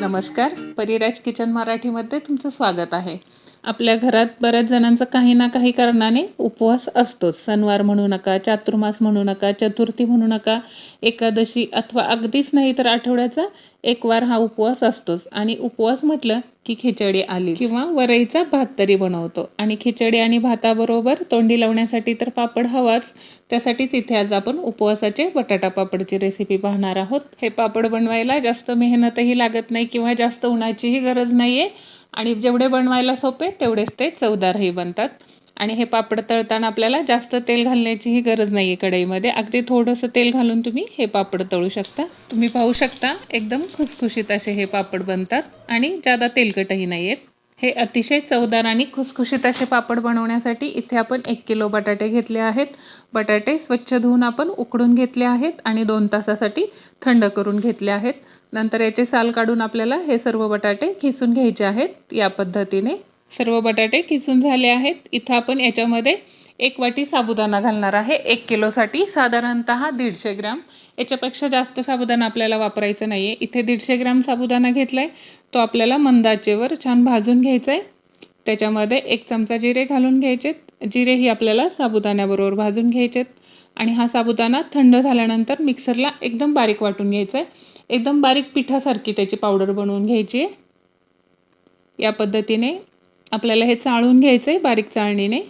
नमस्कार. परिराज किचन मराठीमध्ये तुमचं स्वागत आहे. आपल्या घरात बऱ्याच जणांचा काही ना काही कारणाने उपवास असतोच. सणवार म्हणू नका चातुर्मास म्हणू नका चतुर्थी म्हणू नका एकादशी अथवा अगदीच नाही तर आठवड्याचा एक वार हा उपवास असतोच. आणि उपवास म्हटलं की खिचडी आली किंवा वरईचा भात तरी बनवतो. आणि खिचडी आणि भाताबरोबर तोंडी लावण्यासाठी तर पापड हवाच. त्यासाठीच इथे आज आपण उपवासाचे बटाटा पापडची रेसिपी पाहणार आहोत. हे पापड बनवायला जास्त मेहनतही लागत नाही किंवा जास्त उन्हाचीही गरज नाही आहे आणि जेवढे बनवायला सोपे तेवढेच ते चवदारही बनतात. आणि हे पापड तळताना आपल्याला जास्त तेल घालण्याचीही गरज नाही आहे कढईमध्ये. अगदी थोडंसं तेल घालून तुम्ही हे पापड तळू शकता. तुम्ही पाहू शकता एकदम खुसखुशीत असे हे पापड बनतात. आणि जादा तेलकटही नाही आहेत हे अतिशय चवदार आणि खुसखुशीत असे पापड बनवण्यासाठी इथे आपण एक किलो बटाटे घेतले आहेत. बटाटे स्वच्छ धुवून आपण उकडून घेतले आहेत आणि दोन तासासाठी थंड करून घेतले आहेत. नंतर याचे साल काढून आपल्याला हे सर्व बटाटे खिसून घ्यायचे आहेत. या पद्धतीने सर्व बटाटे किसून झाले आहेत. इथं आपण याच्यामध्ये एक वाटी साबुदाणा घालणार आहे. एक किलोसाठी साधारणतः दीडशे ग्रॅम. याच्यापेक्षा जास्त साबुदाणा आपल्याला वापरायचा नाही आहे इथे दीडशे ग्रॅम साबुदाणा घेतला आहे तो आपल्याला मंदाचेवर छान भाजून घ्यायचा आहे त्याच्यामध्ये एक चमचा जिरे घालून घ्यायचे जिरे जिरेही आपल्याला साबुदाण्याबरोबर भाजून घ्यायचेत. आणि हा साबुदाणा थंड झाल्यानंतर मिक्सरला एकदम बारीक वाटून घ्यायचा आहे एकदम बारीक पिठासारखी त्याची पावडर बनवून घ्यायची. आहे या पद्धतीने आपल्याला हे चाळून घ्यायचं आहे बारीक चाळणीने.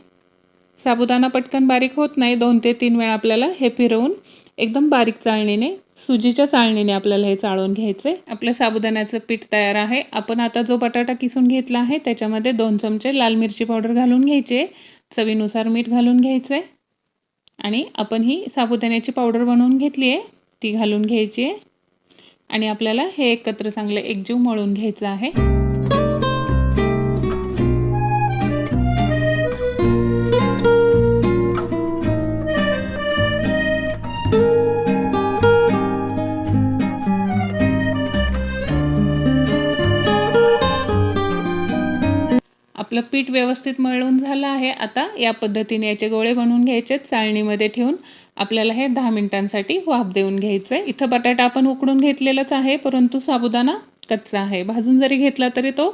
साबुदाणा पटकन बारीक होत नाही. दोन ते तीन वेळा आपल्याला हे फिरवून एकदम बारीक चाळणीने सुजीच्या चाळणीने आपल्याला हे चाळून घ्यायचं. आहे आपलं साबुदाण्याचं पीठ तयार आहे. आपण आता जो बटाटा किसून घेतला आहे त्याच्यामध्ये दोन चमचे लाल मिरची पावडर घालून घ्यायची. आहे चवीनुसार मीठ घालून घ्यायचं. आहे आणि आपण ही साबुदाण्याची पावडर बनवून घेतली आहे ती घालून घ्यायची आहे. आणि आपल्याला हे एकत्र चांगलं एकजीव मळून घ्यायचं आहे. आपलं पीठ व्यवस्थित मळून झालं आहे. आता या पद्धतीने याचे गोळे बनवून घ्यायचे चाळणीमध्ये ठेवून आपल्याला हे दहा मिनिटांसाठी वाफ देऊन घ्यायचं आहे इथं बटाटा आपण उकडून घेतलेलाच आहे परंतु साबुदाणा कच्चा आहे. भाजून जरी घेतला तरी तो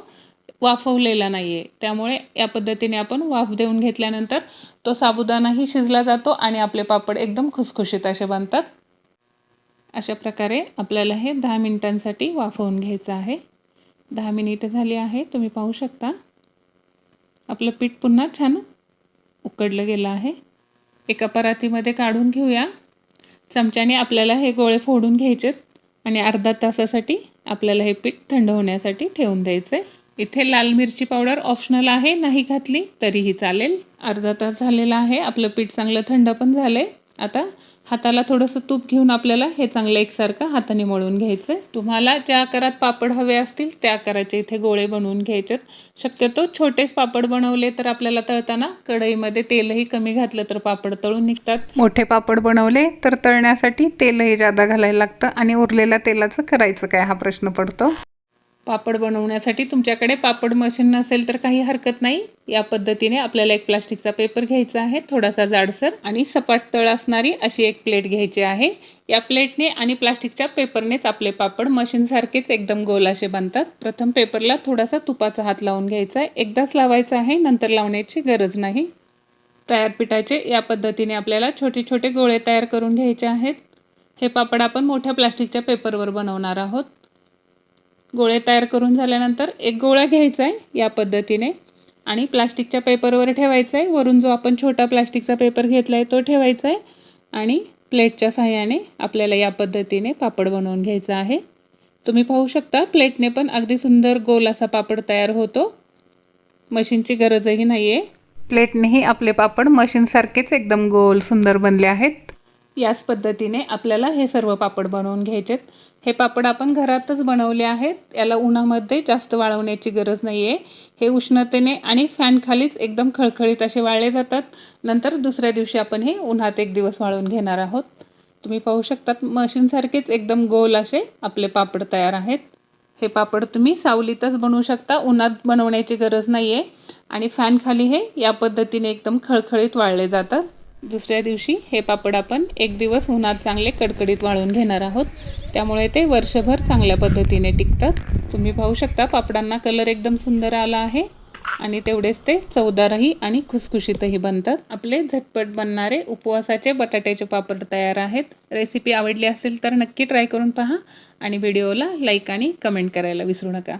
वाफवलेला नाही आहे त्यामुळे या पद्धतीने आपण वाफ देऊन घेतल्यानंतर तो साबुदाणाही शिजला जातो आणि आपले पापड एकदम खुसखुशीत असे बनतात. अशा प्रकारे आपल्याला हे दहा मिनिटांसाठी वाफवून घ्यायचं आहे. दहा मिनिटं झाली आहे. तुम्ही पाहू शकता. आपलं पीठ पुन्हा छान उकडलं गेलं आहे. एका परातीमध्ये काढून घेऊया. चमच्याने आपल्याला हे गोळे फोडून घ्यायचेत आणि अर्धा तासासाठी आपल्याला हे पीठ थंड होण्यासाठी ठेवून द्यायचं आहे इथे लाल मिरची पावडर ऑप्शनल आहे. नाही घातली तरीही चालेल. अर्धा तास झालेला आहे. आपलं पीठ चांगलं थंड पण झालं आहे आता हाताला थोडंसं तूप घेऊन आपल्याला हे चांगलं एकसारखं हाताने मळून घ्यायचं आहे. तुम्हाला ज्या आकारात पापड हवे असतील त्या आकाराचे इथे गोळे बनवून घ्यायचेत. शक्यतो छोटेच पापड बनवले तर आपल्याला तळताना कढईमध्ये तेलही कमी घातलं तर पापड तळून निघतात. मोठे पापड बनवले तर तळण्यासाठी तेलही जादा घालायला लागतं आणि उरलेल्या तेलाचं करायचं काय हा प्रश्न पडतो. पापड बनवण्यासाठी तुमच्याकडे पापड मशीन नसेल तर काही हरकत नाही. या पद्धतीने आपल्याला एक प्लास्टिकचा पेपर घ्यायचा आहे थोडासा जाडसर आणि सपाट तळ असणारी अशी एक प्लेट घ्यायची आहे. या प्लेटने आणि प्लास्टिकच्या पेपरनेच आपले पापड मशीनसारखेच एकदम गोल असे बनतात. प्रथम पेपरला थोडासा तुपाचा हात लावून घ्यायचा आहे. एकदाच लावायचा आहे नंतर लावण्याची गरज नाही. तयार पिठाचे या पद्धतीने आपल्याला छोटे छोटे गोळे तयार करून घ्यायचे आहेत. हे पापड आपण मोठ्या प्लास्टिकच्या पेपरवर बनवणार आहोत. गोळे तयार करून झाल्यानंतर एक गोळा घ्यायचा आहे या पद्धतीने आणि प्लास्टिकच्या पेपरवर ठेवायचा आहे वरून जो आपण छोटा प्लास्टिकचा पेपर घेतला आहे तो ठेवायचा आहे आणि प्लेटच्या सहाय्याने आपल्याला या पद्धतीने पापड बनवून घ्यायचा आहे. तुम्ही पाहू शकता प्लेटने पण अगदी सुंदर गोल असा पापड तयार होतो. मशीनची गरजही नाही आहे प्लेटनेही आपले पापड मशीनसारखेच एकदम गोल सुंदर बनले आहेत. याच पद्धतीने आपल्याला हे सर्व पापड बनवून घ्यायचेत. हे पापड आपण घरातच बनवले आहेत. याला उन्हामध्ये जास्त वाळवण्याची गरज नाही आहे हे उष्णतेने आणि फॅनखालीच एकदम खळखळीत असे वाळले जातात. नंतर दुसऱ्या दिवशी आपण हे उन्हात एक दिवस वाळवून घेणार आहोत. तुम्ही पाहू शकतात मशीनसारखेच एकदम गोल असे आपले पापड तयार आहेत. हे पापड तुम्ही सावलीतच बनवू शकता. उन्हात बनवण्याची गरज नाही आहे आणि फॅनखाली हे या पद्धतीने एकदम खळखळीत वाळले जातात. दुसऱ्या दिवशी हे पापड आपण एक दिवस उन्हात चांगले कडकडीत वाळून घेणार आहोत. त्यामुळे ते वर्षभर चांगल्या पद्धतीने टिकतात. तुम्ही पाहू शकता पापडांना कलर एकदम सुंदर आला आहे. आणि तेवढेच ते चवदारही आणि खुसखुशीतही बनतात. आपले झटपट बनणारे उपवासाचे बटाट्याचे पापड तयार आहेत. रेसिपी आवडली असेल तर नक्की ट्राय करून पहा. आणि व्हिडिओला लाईक आणि कमेंट करायला विसरू नका.